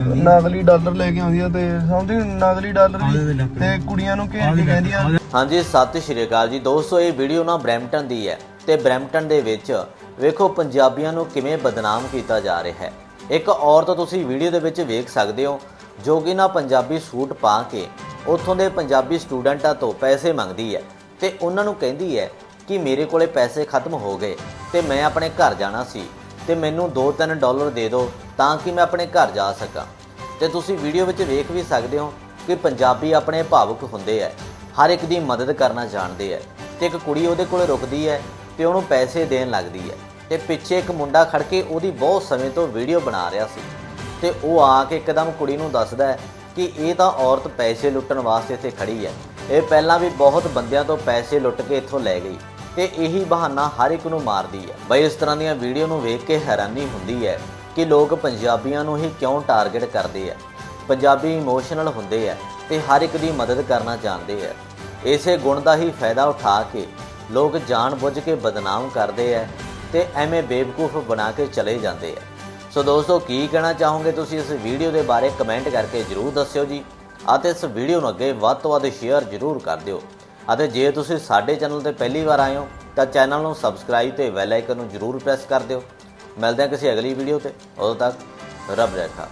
ਨਕਲੀ ਡਾਲਰ ਲੈ ਕੇ ਆਉਂਦੀ ਆ ਤੇ ਸਮਝੀ ਨਕਲੀ ਡਾਲਰ ਤੇ ਕੁੜੀਆਂ ਨੂੰ ਘੇਰ ਕੇ ਕਹਿੰਦੀਆਂ ਹਾਂਜੀ ਸਤਿ ਸ਼੍ਰੀ ਅਕਾਲ ਜੀ। ਦੋਸਤੋ ਇਹ ਵੀਡੀਓ ਨਾ ਬ੍ਰੈਂਪਟਨ ਦੀ ਹੈ ਤੇ ਬ੍ਰੈਂਪਟਨ ਦੇ ਵਿੱਚ ਵੇਖੋ ਪੰਜਾਬੀਆਂ ਨੂੰ ਕਿਵੇਂ ਬਦਨਾਮ ਕੀਤਾ ਜਾ ਰਿਹਾ ਹੈ। ਇੱਕ ਔਰਤ ਤੁਸੀਂ ਵੀਡੀਓ ਦੇ ਵਿੱਚ ਵੇਖ ਸਕਦੇ ਹੋ ਜੋ ਕਿ ਨਾ ਪੰਜਾਬੀ ਸੂਟ ਪਾ ਕੇ ਉੱਥੋਂ ਦੇ ਪੰਜਾਬੀ ਸਟੂਡੈਂਟਾਂ ਤੋਂ ਪੈਸੇ ਮੰਗਦੀ ਹੈ ਤੇ ਉਹਨਾਂ ਨੂੰ ਕਹਿੰਦੀ ਹੈ ਕਿ ਮੇਰੇ ਕੋਲੇ ਪੈਸੇ ਖਤਮ ਹੋ ਗਏ ਤੇ ਮੈਂ ਆਪਣੇ ਘਰ ਜਾਣਾ ਸੀ। ਤੇ ਮੈਨੂੰ 2-3 ਡਾਲਰ ਦੇ ਦਿਓ ਤਾਂ ਕਿ ਮੈਂ ਆਪਣੇ ਘਰ ਜਾ ਸਕਾਂ। ਤੇ ਤੁਸੀਂ ਵੀਡੀਓ ਵਿੱਚ ਵੇਖ ਵੀ ਸਕਦੇ ਹੋ ਕਿ ਪੰਜਾਬੀ ਆਪਣੇ ਭਾਵੁਕ ਹੁੰਦੇ ਆ ਹਰ ਇੱਕ ਦੀ ਮਦਦ ਕਰਨਾ ਜਾਣਦੇ ਆ ਤੇ ਇੱਕ ਕੁੜੀ ਉਹਦੇ ਕੋਲ ਰੁਕਦੀ ਹੈ ਤੇ ਉਹਨੂੰ ਪੈਸੇ ਦੇਣ ਲੱਗਦੀ ਹੈ ਤੇ ਪਿੱਛੇ ਇੱਕ ਮੁੰਡਾ ਖੜ ਕੇ ਉਹਦੀ ਬਹੁਤ ਸਮੇਂ ਤੋਂ ਵੀਡੀਓ ਬਣਾ ਰਿਹਾ ਸੀ। ਤੇ ਉਹ ਆ ਕੇ ਇੱਕਦਮ ਕੁੜੀ ਨੂੰ ਦੱਸਦਾ ਕਿ ਇਹ ਤਾਂ ਔਰਤ ਪੈਸੇ ਲੁੱਟਣ ਵਾਸਤੇ ਇੱਥੇ ਖੜੀ ਹੈ ਇਹ ਪਹਿਲਾਂ ਵੀ ਬਹੁਤ ਬੰਦਿਆਂ ਤੋਂ ਪੈਸੇ ਲੁੱਟ ਕੇ ਇੱਥੋਂ ਲੈ ਗਈ। ਤੇ ਇਹੀ ਬਹਾਨਾ ਹਰ ਇੱਕ ਨੂੰ ਮਾਰਦੀ ਹੈ। ਬਈ ਇਸ ਤਰ੍ਹਾਂ ਦੀਆਂ ਵੀਡੀਓ ਨੂੰ ਵੇਖ ਕੇ ਹੈਰਾਨੀ ਹੁੰਦੀ ਹੈ ਕਿ ਲੋਕ ਪੰਜਾਬੀਆਂ ਨੂੰ ਹੀ ਕਿਉਂ ਟਾਰਗੇਟ ਕਰਦੇ ਆ ਪੰਜਾਬੀ ਇਮੋਸ਼ਨਲ ਹੁੰਦੇ ਆ ਤੇ ਹਰ ਇੱਕ ਦੀ ਮਦਦ ਕਰਨਾ ਚਾਹੁੰਦੇ ਆ ਇਸੇ ਗੁਣ ਦਾ ਹੀ ਫਾਇਦਾ ਉਠਾ ਕੇ ਲੋਕ ਜਾਣ-ਬੁੱਝ ਕੇ ਬਦਨਾਮ ਕਰਦੇ ਆ ਤੇ ਐਵੇਂ ਬੇਵਕੂਫ ਬਣਾ ਕੇ ਚਲੇ ਜਾਂਦੇ ਆ ਸੋ ਦੋਸਤੋ, ਕੀ ਕਹਿਣਾ ਚਾਹੋਗੇ ਤੁਸੀਂ ਇਸ ਵੀਡੀਓ ਦੇ ਬਾਰੇ? ਕਮੈਂਟ ਕਰਕੇ ਜਰੂਰ ਦੱਸਿਓ ਜੀ ਅਤੇ ਇਸ ਵੀਡੀਓ ਨੂੰ ਅੱਗੇ ਵੱਧ ਤੋਂ ਵੱਧ ਸ਼ੇਅਰ ਜਰੂਰ ਕਰ ਦਿਓ। ਅਤੇ ਜੇ ਤੁਸੀਂ ਸਾਡੇ ਚੈਨਲ ਤੇ ਪਹਿਲੀ ਵਾਰ ਆਏ ਹੋ, ਤਾਂ ਚੈਨਲ ਨੂੰ ਸਬਸਕ੍ਰਾਈਬ ਤੇ ਬੈਲ ਆਈਕਨ ਨੂੰ ਜਰੂਰ ਪ੍ਰੈਸ ਕਰ ਦਿਓ। ਮਿਲਦੇ ਹਾਂ ਕਿਸੇ ਅਗਲੀ ਵੀਡੀਓ ਤੇ। ਉਦੋਂ ਤੱਕ, ਰੱਬ ਰੱਖਾ